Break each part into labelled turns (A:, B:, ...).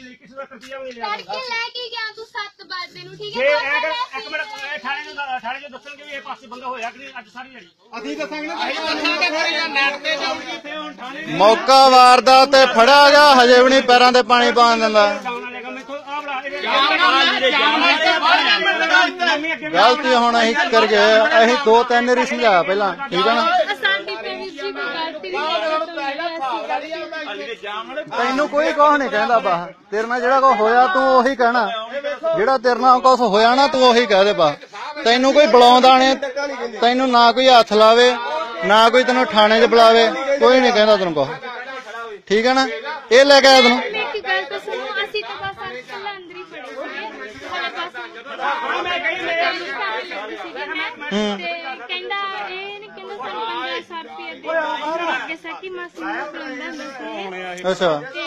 A: ਨਹੀਂ ਲਈ ਕਿਸੇ ਦਾ ਰੁਪਿਆ ਵੀ ਨਹੀਂ ਲਿਆ
B: ਤੜਕੇ ਲੈ ਕੇ ਗਿਆ ਤੂੰ 7 ਵਜੇ ਨੂੰ ਠੀਕ
A: ਜੇ
B: ਹੈ
A: ਐ ਕਰ ਇੱਕ ਮਿੰਟ ਇਹ ਥਾਣੇ ਨੂੰ ਦਾ- ਥਾਣੇ ਚ ਦੱਸਣਗੇ ਵੀ ਇਹ ਪਾਸੇ ਬੰਦਾ ਹੋਇਆ ਕਿ ਨਹੀਂ ਅੱਜ ਸਾਰੀ ਦਿਹਾੜੀ।
C: ਅਸੀਂ ਦੱਸਾਂਗੇ ਨਾ ਅਸੀਂ ਦੱਸਾਂਗੇ ਫਿਰ ਜਾਂ ਨੈਟ ਤੇ ਜਾਊਗੀ।
A: ਤੇ ਹੁਣ ਥਾਣੇ
D: ਮੌਕਾ ਵਾਰਦਾ ਤੇ ਫੜਿਆ ਗਿਆ ਹਜੇ ਵੀ ਨਹੀਂ ਪੈਰਾਂ ਤੇ ਪਾਣੀ ਪਾਣ ਦਿੰਦਾ।
A: ਜਾਣ ਬੜਾ
D: ਗਲਤੀ ਹੁਣ ਅਸੀਂ ਕਰ ਗਏ ਅਸੀਂ ਦੋ ਤਿੰਨ ਵਾਰੀ ਸਮਝਾਇਆ ਪਹਿਲਾਂ ਠੀਕ ਹੈ ਨਾ?
B: ਜੀ ਗਲਤੀ ਨਹੀਂ
D: ਤੈਨੂੰ ਕੋਈ ਕੁਛ ਨਹੀਂ ਕਹਿੰਦਾ ਬਾ ਤੇਰੇ ਨਾਲ ਜਿਹੜਾ ਕੁਛ ਹੋਇਆ ਤੂੰ ਉਹੀ ਕਹਿਣਾ। ਜਿਹੜਾ ਤੇਰੇ ਨਾਲ ਕੁਛ ਹੋਇਆ ਨਾ ਤੂੰ ਉਹੀ ਕਹਿ ਦੇ ਬਾ ਤੈਨੂੰ ਕੋਈ ਬੁਲਾਉਂਦਾ ਨਹੀਂ ਤੈਨੂੰ ਨਾ ਕੋਈ ਹੱਥ ਲਾਵੇ ਨਾ ਕੋਈ ਤੈਨੂੰ ਥਾਣੇ 'ਚ ਬੁਲਾਵੇ ਕੋਈ ਨਹੀਂ ਕਹਿੰਦਾ ਤੈਨੂੰ ਕੁਛ। ਠੀਕ ਹੈ ਨਾ? ਇਹ ਲੈ ਕੇ ਆਇਆ ਤੈਨੂੰ।
B: ਹੀ ਕਹਿੰਦਾ ਇਹ ਨਹੀਂ ਕਹਿੰਦਾ ਸਾਨੂੰ 5000 ਰੁਪਏ ਦੇ। ਅੱਗੇ ਸਕੀ ਮਾਸੀ ਨੂੰ ਬੁਲਾਉਂਦਾ ਹੁੰਦਾ ਸੀ
D: ਅੱਛਾ।
B: ਤੇ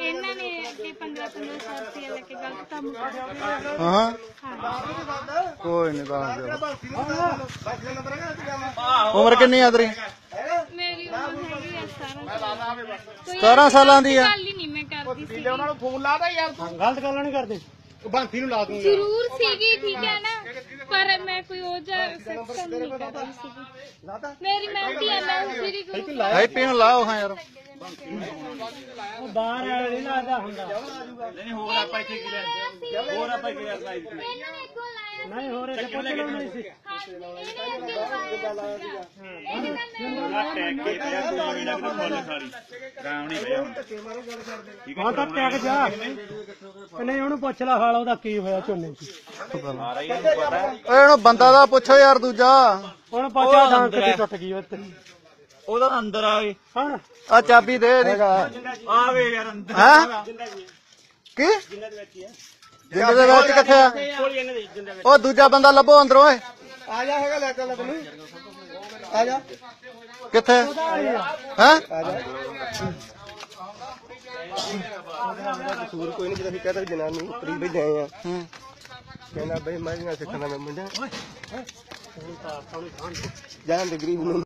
B: ਇਹਨਾਂ ਨੇ ਅੱਗੇ 15 15000 ਰੁਪਏ ਲੈ ਕੇ ਗਲਤ ਕੰਮ ਕੀਤਾ
D: ਹਾਂ। ਕੋਈ ਨਹੀਂ
C: ਜਾਵਾਂ
D: ਉਮਰ ਕਿੰਨੀ ਆ ਤੇਰੀ?
B: ਮੇਰੀ ਉਮਰ ਹੈਗੀ ਆ 17 ਸਾਲ। ਕੋਈ
D: 17 ਸਾਲਾਂ ਦੀ ਆ।
B: ਗੱਲ ਹੀ ਨਹੀਂ ਮੈਂ ਕਰਦੀ ਸੀ
C: ਉਹਨਾਂ ਨੂੰ ਫੋਨ ਲਾਦਾ ਯਾਰ ਤੂੰ।
A: ਗਲਤ ਗੱਲਾਂ ਨਹੀਂ ਕਰਦੇ।
C: ਬਾਂਤੀ ਨੂੰ ਲਾ ਦੂੰਗਾ।
B: ਜ਼ਰੂਰ ਸੀਗੀ ਠੀਕ ਹੈ ਨਾ। ਪਰ ਮੈਂ ਕੋਈ ਜਿਹਾ ਸੈਕਸ਼ਨ ਨਹੀਂ ਕਰਦੀ ਮੇਰੀ ਮਹਿੰਦੀ ਹੈ ਮੈਂ ਸਿਰੀ ਗੁਰੂ
D: ਹੈਪੀ ਨੂੰ ਲਾਓ ਹਾਂ ਯਾਰ।
A: ਉਹ ਬਾਹਰ ਨਹੀਂ ਲੱਗਦਾ ਹੁੰਦਾ। ਨਹੀਂ ਹੋਰ ਆਪਾਂ ਇੱਥੇ ਕੀ ਲੈਂਦੇ ਹੋਰ ਆਪਾਂ ਕੀ ਲੈਂਦੇ ਨਹੀਂ ਹੋਰ ਇੱਥੇ ਪੁੱਛ ਨਹੀਂ ਸੀ
B: ਹਾਂ ਇਹਨੇ ਅੱਗੇ ਲਾਇਆ ਸੀਗਾ ਇਹਦੇ ਨਾਲ ਮੈਂ
E: ਟੈਗ ਕੇ ਪਿਆ ਕੋਈ ਜਿਹੜਾ ਕਿ ਫੁੱਲ ਸਾਰੀ। ਗਾਮ ਨਹੀਂ ਪਿਆ ਹੁਣ।
A: ਹਾਂ ਤਾਂ ਟੈਗ ਜਾ। ਨਹੀਂ ਉਹਨੂੰ ਪੁੱਛ ਲੈ ਹਾਲ ਉਹਦਾ ਕੀ ਹੋਇਆ ਝੋਨੇ 'ਚ।
E: ਸਾਰਾ ਹੀ ਇਹਨੂੰ ਪਤਾ ਹੈ।
D: ਓਏ ਇਹਨੂੰ ਬੰਦਾ ਦਾ ਪੁੱਛੋ ਯਾਰ ਦੂਜਾ।
A: ਹੁਣ ਪੁੱਛਿਆ ਡਾਂਗ ਕਿੱਥੇ ਟੁੱਟ ਗਈ ਉੱਤੇ
E: ਉਹਦਾ ਅੰਦਰ ਆਵੇ
A: ਹਾਂ।
D: ਆ ਚਾਬੀ ਦੇ ਇਹਦੀ।
E: ਆਵੇ ਯਾਰ ਅੰਦਰ।
D: ਹਾਂ? ਕੀ? ਜਿੰਦੇ ਦੇ ਵਿੱਚ ਕਿੱਥੇ ਆ? ਉਹ ਦੂਜਾ ਬੰਦਾ ਲੱਭੋ ਅੰਦਰੋਂ ਓਏ।
C: ਆ ਜਾ ਹੈਗਾ ਲੈ ਚੱਲ ਤੈਨੂੰ ਆ ਜਾ।
D: ਕਿੱਥੇ? ਹੈ?
C: ਕਸੂਰ ਕੋਈ ਨਹੀਂ ਜਿਹੜਾ ਅਸੀਂ ਕਹਤਾ ਜਨਾਨੀ ਉੱਤਰੀ ਵੀ ਗਏ ਆ। ਕਹਿੰਦਾ ਬਈ ਮੈਂ ਨਾ ਸਿੱਖਣਾ ਮੈਂ ਮੁੰਡਾ। ਜਾਨ ਦੇ ਗਰੀਬ ਨੂੰ।